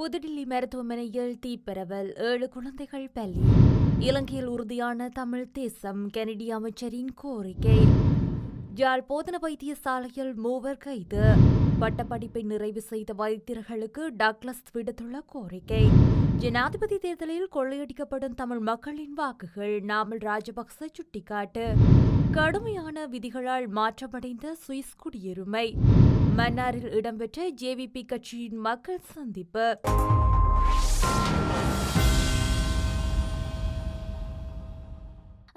புதுடில்லி மருத்துவமனையில் தீப்பரவல் ஏழு குழந்தைகள் பலி. இலங்கையில் உறுதியான தமிழ் தேசம் கெனடி அமைச்சரின் கோரிக்கை. யாழ் போதன வைத்தியசாலையில் மூவர் கைது. பட்டப்படிப்பை நிறைவு செய்த வைத்தியர்களுக்கு டக்ளஸ் விடுத்துள்ள கோரிக்கை. ஜனாதிபதி தேர்தலில் கொள்ளையடிக்கப்படும் தமிழ் மக்களின் வாக்குகள் நாமல் ராஜபக்ச சுட்டிக்காட்டு. கடுமையான விதிகளால் மாற்றமடைந்த சுவிஸ் குடியுரிமை. மன்னாரில் இடம்பெற்ற ஜேவிபி கட்சியின் மக்கள் சந்திப்பு.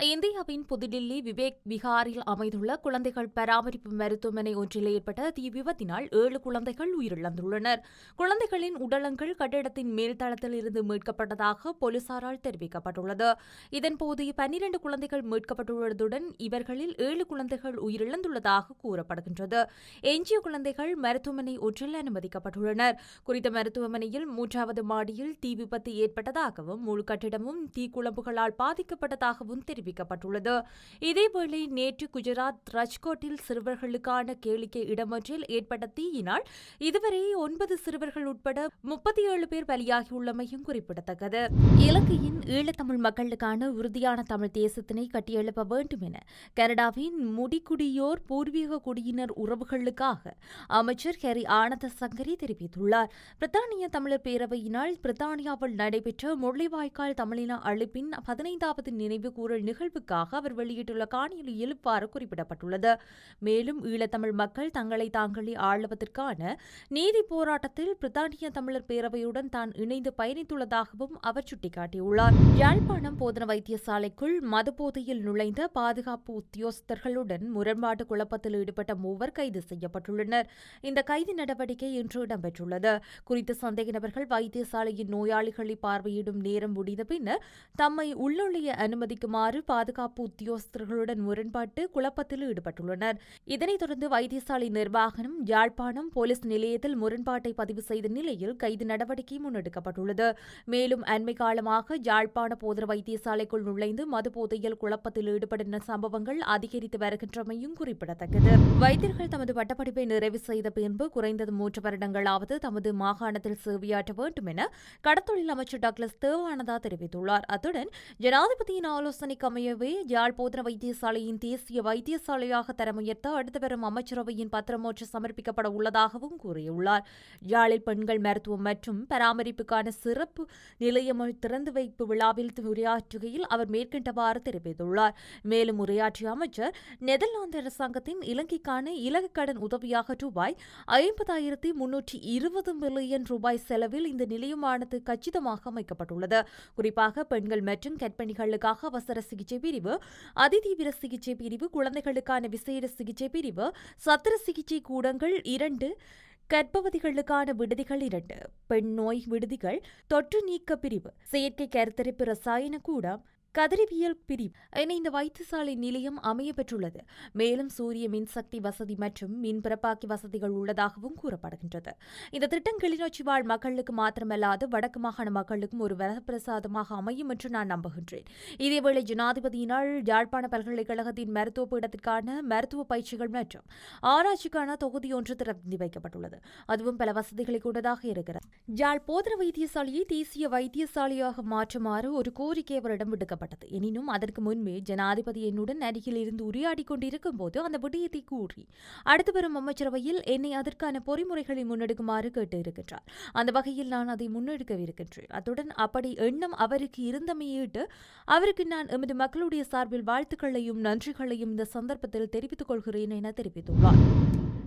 இந்தியாவின் புதுடில்லி விவேக் விகாரில் அமைந்துள்ள குழந்தைகள் பராமரிப்பு மருத்துவமனை ஒன்றில் ஏற்பட்ட தீ விபத்தினால் ஏழு குழந்தைகள் உயிரிழந்துள்ளனர். குழந்தைகளின் உடலங்கள் கட்டிடத்தின் மேல்தளத்தில் இருந்து மீட்கப்பட்டதாக போலீசாரால் தெரிவிக்கப்பட்டுள்ளது. இதன்போது பன்னிரண்டு குழந்தைகள் மீட்கப்பட்டுள்ளதுடன் இவர்களில் ஏழு குழந்தைகள் உயிரிழந்துள்ளதாக கூறப்படுகின்றது. எஞ்சிய குழந்தைகள் மருத்துவமனை ஒன்றில் அனுமதிக்கப்பட்டுள்ளனர். குறித்த மருத்துவமனையில் மூன்றாவது மாடியில் தீ விபத்து ஏற்பட்டதாகவும் முழு கட்டிடமும் தீக்குழம்புகளால் பாதிக்கப்பட்டதாகவும் தெரிவித்தார் தெரிவிக்கப்பட்டுள்ளது. இதேவேளை நேற்று குஜராத் ரஜ்கோட்டில் சிறுவர்களுக்கான கேளிக்கை இடமொன்றில் ஏற்பட்ட தீயினால் இதுவரை ஒன்பது சிறுவர்கள் உட்பட முப்பத்தி ஏழு பேர் பலியாகியுள்ளமையும் குறிப்பிடத்தக்கது. இலங்கையின் ஈழத்தமிழ் மக்களுக்கான உறுதியான தமிழ் தேசத்தினை கட்டியெழுப்ப வேண்டும் என கனடாவின் முடிக்குடியோர் பூர்வீக குடியினர் உறவுகளுக்காக அமைச்சர் ஹெரி ஆனந்த சங்கரி தெரிவித்துள்ளார். பிரித்தானிய தமிழர் பேரவையினால் பிரித்தானியாவில் நடைபெற்ற முள்ளிவாய்க்கால் தமிழின அழிப்பின் பதினைந்தாவது நினைவு கூறல் நிகழ்வுக்காக அவர் வெளியிட்டுள்ள காணொலியில் இவ்வாறு குறிப்பிடப்பட்டுள்ளது. மேலும் ஈழத்தமிழ் மக்கள் தங்களை தாங்களே ஆளுவதற்கான நீதி போராட்டத்தில் பிரித்தானிய தமிழர் பேரவையுடன் தான் இணைந்து பயணித்துள்ளதாகவும் அவர் சுட்டிக்காட்டியுள்ளார். யாழ்ப்பாணம் போதன வைத்தியசாலைக்குள் மதுபோதையில் நுழைந்த பாதுகாப்பு உத்தியோகஸ்தர்களுடன் முரண்பாட்டு குழப்பத்தில் ஈடுபட்ட மூவர் கைது செய்யப்பட்டுள்ளனர். இந்த கைது நடவடிக்கை இன்று இடம்பெற்றுள்ளது. குறித்த சந்தேக நபர்கள் வைத்தியசாலையின் நோயாளிகளை பார்வையிடும் நேரம் முடிந்த பின்னர் தம்மை உள்ளொழிய அனுமதிக்குமாறு பாதுகாப்பு உத்தியோகஸ்தர்களுடன் முரண்பாட்டு குழப்பத்தில் ஈடுபட்டுள்ளனர். இதனைத் தொடர்ந்து வைத்தியசாலை நிர்வாகம் யாழ்ப்பாணம் போலீஸ் நிலையத்தில் முரண்பாட்டை பதிவு செய்த நிலையில் கைது நடவடிக்கை முன்னெடுக்கப்பட்டுள்ளது. மேலும் அண்மை காலமாக யாழ்ப்பாண போதன வைத்தியசாலைக்குள் நுழைந்து மது போதையில் குழப்பத்தில் ஈடுபடும் சம்பவங்கள் அதிகரித்து வருகின்றமையும் குறிப்பிடத்தக்கது. வைத்தியர்கள் தமது பட்டப்படிப்பை நிறைவு செய்த பின்பு குறைந்தது மூன்று வருடங்களாவது தமது மாகாணத்தில் சேவையாற்ற வேண்டும் என கடத்தொழில் அமைச்சர் டாக்லஸ் தேவானந்தா தெரிவித்துள்ளார். அத்துடன் ஜனாதிபதியின் ஆலோசனைக்கு அமையவே யாழ் போதன வைத்தியசாலையின் தேசிய வைத்தியசாலையாக தரம் உயர்த்த அடுத்து வரும் அமைச்சரவையின் பத்திரம் சமர்ப்பிக்கப்பட உள்ளதாகவும் கூறியுள்ளார். யாழில் பெண்கள் மருத்துவம் மற்றும் பராமரிப்புக்கான சிறப்பு நிலையம் திறந்து வைப்பு விழாவில் உரையாற்றுகையில் அவர் மேற்கண்டவாறு தெரிவித்துள்ளார். மேலும் உரையாற்றிய அமைச்சர் நெதர்லாந்து அரசாங்கத்தின் இலங்கைக்கான இலகு கடன் உதவியாக ரூபாய் ஐம்பதாயிரத்தி முன்னூற்றி இருபது மில்லியன் ரூபாய் செலவில் இந்த நிலையமானது கச்சிதமாக அமைக்கப்பட்டுள்ளது. குறிப்பாக பெண்கள் மற்றும் கற்பணிகளுக்காக அவசர சிகிச்சை பிரிவு அதிதீவிர சிகிச்சை பிரிவு குழந்தைகளுக்கான விசேட சிகிச்சை பிரிவு சத்திர சிகிச்சை கூடங்கள் இரண்டு கர்ப்பவதிகளுக்கான விடுதிகள் இரண்டு பெண் நோய் விடுதிகள் தொற்று நீக்க பிரிவு செயற்கை கருத்தரிப்பு ரசாயன கூடம் கதிரவியல் பிரிவு. என இந்த வைத்தியசாலை நிலையம் அமைய பெற்றுள்ளது. மேலும் சூரிய மின்சக்தி வசதி மற்றும் மின் பிறப்பாக்கி வசதிகள் உள்ளதாகவும் கூறப்படுகின்றது. இந்த திட்டம் கிளிநொச்சி வாழ் மக்களுக்கு மாத்திரமல்லாது வடக்கு மாகாண மக்களுக்கும் ஒரு வரப்பிரசாதமாக அமையும் என்று நான் நம்புகின்றேன். இதேவேளை ஜனாதிபதியினால் யாழ்ப்பாண பல்கலைக்கழகத்தின் மருத்துவ பீடத்திற்கான மருத்துவ பயிற்சிகள் மற்றும் ஆராய்ச்சிக்கான தொகுதி ஒன்று திறந்து வைக்கப்பட்டுள்ளது. அதுவும் பல வசதிகளை கொண்டதாக இருக்கிறது. யாழ் போதர வைத்தியசாலையை தேசிய வைத்தியசாலையாக மாற்றுமாறு ஒரு கோரிக்கை அவரிடம் விடுக்கப்பட்டது செய்யப்பட்டது எனினும் அதற்கு முன்பே ஜனாதிபதி என்னுடன் அருகில் இருந்து உரையாடி கொண்டிருக்கும் போது அந்த விடயத்தை கூறி அடுத்து வரும் அமைச்சரவையில் என்னை அதற்கான பொறிமுறைகளை முன்னெடுக்குமாறு கேட்டிருக்கின்றார். அந்த வகையில் நான் அதை முன்னெடுக்கவிருக்கின்றேன். அத்துடன் அப்படி எண்ணம் அவருக்கு இருந்தமையிட்டு அவருக்கு நான் எமது மக்களுடைய சார்பில் வாழ்த்துக்களையும் நன்றிகளையும் இந்த சந்தர்ப்பத்தில் தெரிவித்துக் கொள்கிறேன் என தெரிவித்துள்ளார்.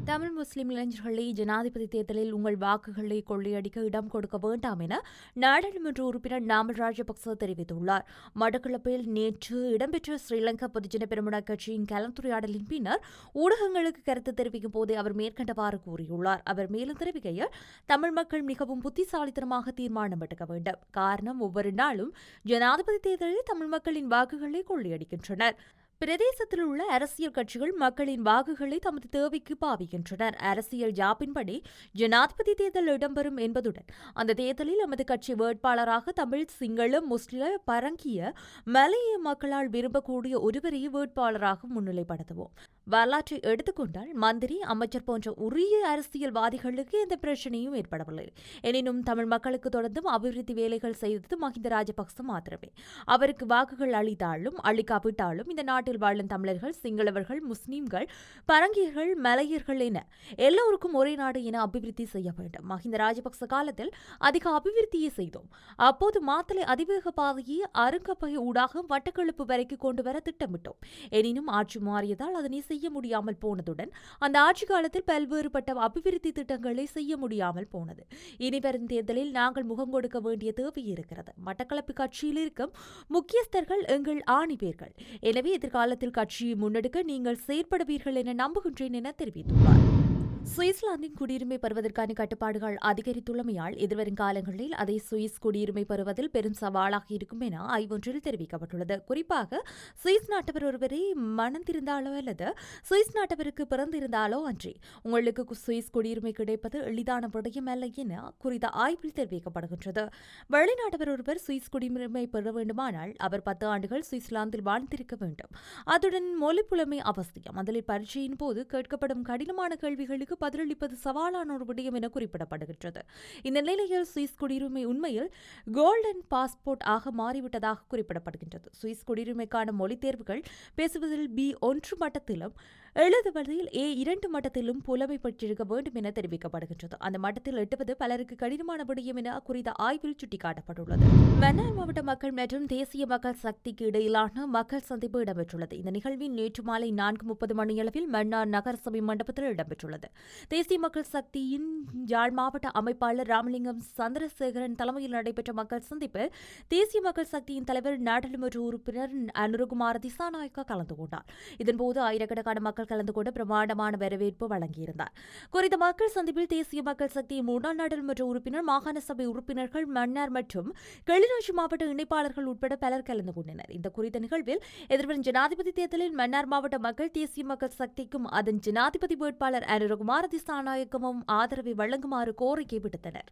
தமிழ் முஸ்லிம் இளைஞர்களை ஜனாதிபதி தேர்தலில் உங்கள் வாக்குகளை கொள்ளையடிக்க இடம் கொடுக்க வேண்டாம் என நாடாளுமன்ற உறுப்பினர் நாமல் ராஜபக்ச தெரிவித்துள்ளார். மடக்கிழப்பில் நேற்று இடம்பெற்ற ஸ்ரீலங்கா பொதுஜன பெருமன கட்சியின் கலந்துரையாடலின் பின்னர் ஊடகங்களுக்கு கருத்து தெரிவிக்கும் போது அவர் மேற்கண்டவாறு கூறியுள்ளார். அவர் மேலும் தெரிவிக்கையில் தமிழ் மக்கள் மிகவும் புத்திசாலித்தனமாக தீர்மானம் எடுக்க வேண்டும். காரணம் ஒவ்வொரு நாளும் ஜனாதிபதி தேர்தலில் தமிழ் மக்களின் வாக்குகளை கொள்ளையடிக்கின்றனர். பிரதேசத்தில் உள்ள அரசியல் கட்சிகள் மக்களின் வாக்குகளை தமது தேவைக்கு பாவிக்கின்றனர். அரசியல் ஜாப்பின்படி ஜனாதிபதி தேர்தல் இடம்பெறும் என்பதுடன் அந்த தேர்தலில் எமது கட்சி வேட்பாளராக தமிழ் சிங்கள முஸ்லிம் பரங்கிய மலைய மக்களால் விரும்பக்கூடிய ஒருவரையே வேட்பாளராக முன்னிலைப்படுத்துவோம். வரலாற்றை எடுத்துக்கொண்டால் மந்திரி அமைச்சர் போன்ற உரிய அரசியல்வாதிகளுக்கு எந்த பிரச்சனையும் ஏற்படவில்லை. எனினும் தமிழ் மக்களுக்கு தொடர்ந்தும் அபிவிருத்தி வேலைகள் செய்தது மஹிந்த ராஜபக்ச மாத்திரமே. அவருக்கு வாக்குகள் அளித்தாலும் அளிக்காவிட்டாலும் இந்த நாட்டில் வாழும் தமிழர்கள் சிங்களவர்கள் முஸ்லிம்கள் பரங்கியர்கள் மலையர்கள் என எல்லோருக்கும் ஒரே நாடு என அபிவிருத்தி செய்ய வேண்டும். மஹிந்த ராஜபக்ச காலத்தில் அதிக அபிவிருத்தியை செய்தோம். அப்போது மாத்தலை அதிவேக பாதையை அருங்கப்பகை ஊடாக வட்டக்கெழுப்பு வரைக்கும் கொண்டு வர திட்டமிட்டோம். எனினும் ஆட்சி மாறியதால் அதனை செய்ய முடியாமல் போனதுடன் அந்த ஆட்சி காலத்தில் பல்வேறுபட்ட அபிவிருத்தி திட்டங்களை செய்ய முடியாமல் போனது. இனி வரும் தேர்தலில் நாங்கள் முகம் கொடுக்க வேண்டிய தேவை இருக்கிறது. மட்டக்களப்பு கட்சியில் இருக்கும் முக்கியஸ்தர்கள் எங்கள் ஆணிவேர்கள். எனவே எதிர்காலத்தில் கட்சியை முன்னெடுக்க நீங்கள் செயற்படுவீர்கள் என நம்புகின்றேன் என தெரிவித்துள்ளார். சுவிட்சர்லாந்தின் குடியுரிமை பெறுவதற்கான கட்டுப்பாடுகள் அதிகரித்துள்ளமையால் எதிர்வரும் காலங்களில் அதை சுவிஸ் குடியுரிமை பெறுவதில் பெரும் சவாலாக இருக்கும் என ஆய்வொன்றில் தெரிவிக்கப்பட்டுள்ளது. குறிப்பாக சுவிஸ் நாட்டவர் ஒருவரை மணந்திருந்தாலோ அல்லது சுவிஸ் நாட்டவருக்கு பிறந்திருந்தாலோ அன்றி உங்களுக்கு சுவிஸ் குடியுரிமை கிடைப்பது எளிதான விடயம் அல்ல என குறித்த ஆய்வில் தெரிவிக்கப்படுகின்றது. வெளிநாட்டவர் ஒருவர் சுவிஸ் குடியுரிமை பெற வேண்டுமானால் அவர் பத்து ஆண்டுகள் சுவிட்சர்லாந்தில் வாழ்ந்திருக்க வேண்டும். அதுடன் மொழிப்புலமை அவசியம். அதில் பரீட்சையின் போது கேட்கப்படும் கடினமான கேள்விகளுக்கு பதிலளிப்பது சவாலான ஒரு விடயம் என குறிப்பிடப்படுகின்றது. இந்த நிலையில் சுவிஸ் குடியுரிமை உண்மையில் கோல்டன் பாஸ்போர்ட் ஆக மாறிவிட்டதாக குறிப்பிடப்படுகின்றது. சுவிஸ் குடியுரிமைக்கான மொழி தேர்வுகள் பேசுவதில் பி ஒன்று மட்டத்திலும் எழுதுவதில் ஏ இரண்டு மட்டத்திலும் புலமை பெற்றிருக்க வேண்டும் என தெரிவிக்கப்படுகின்றது. அந்த மட்டத்தில் எட்டுவது பலருக்கு கடினமான விடயம் என குறித்த ஆய்வில் சுட்டிக்காட்டப்பட்டுள்ளது. மன்னார் மாவட்ட மக்கள் மற்றும் தேசிய மக்கள் சக்திக்கு இடையிலான மக்கள் சந்திப்பு இடம்பெற்றுள்ளது. இந்த நிகழ்வின் நேற்று மாலை நான்கு முப்பது மணியளவில் மன்னார் நகரசபை மண்டபத்தில் இடம்பெற்றுள்ளது. தேசிய மக்கள் சக்தியின் யாழ் மாவட்ட அமைப்பாளர் ராமலிங்கம் சந்திரசேகரன் தலைமையில் நடைபெற்ற மக்கள் சந்திப்பில் தேசிய மக்கள் சக்தியின் தலைவர் நாடாளுமன்ற உறுப்பினர் அனுருகுமார் திசாநாயக்கா கலந்து கொண்டார். இதன்போது ஆயிரக்கணக்கான மக்கள் கலந்து கொண்டு பிரமாண்டமான வரவேற்பு வழங்கியிருந்தார். குறித்த மக்கள் சந்திப்பில் தேசிய மக்கள் சக்தியின் முன்னாள் நாடாளுமன்ற உறுப்பினர் மாகாண சபை உறுப்பினர்கள் மன்னார் மற்றும் கிளிநொச்சி மாவட்ட இணைப்பாளர்கள் உட்பட பலர் கலந்து கொண்டனர். இந்த குறித்த நிகழ்வில் எதிர்வரும் ஜனாதிபதி தேர்தலில் மன்னார் மாவட்ட மக்கள் தேசிய மக்கள் சக்திக்கும் அதன் ஜனாதிபதி வேட்பாளர் அனுரகுமார திசாநாயக்கமும் ஆதரவை வழங்குமாறு கோரிக்கை விடுத்தனர்.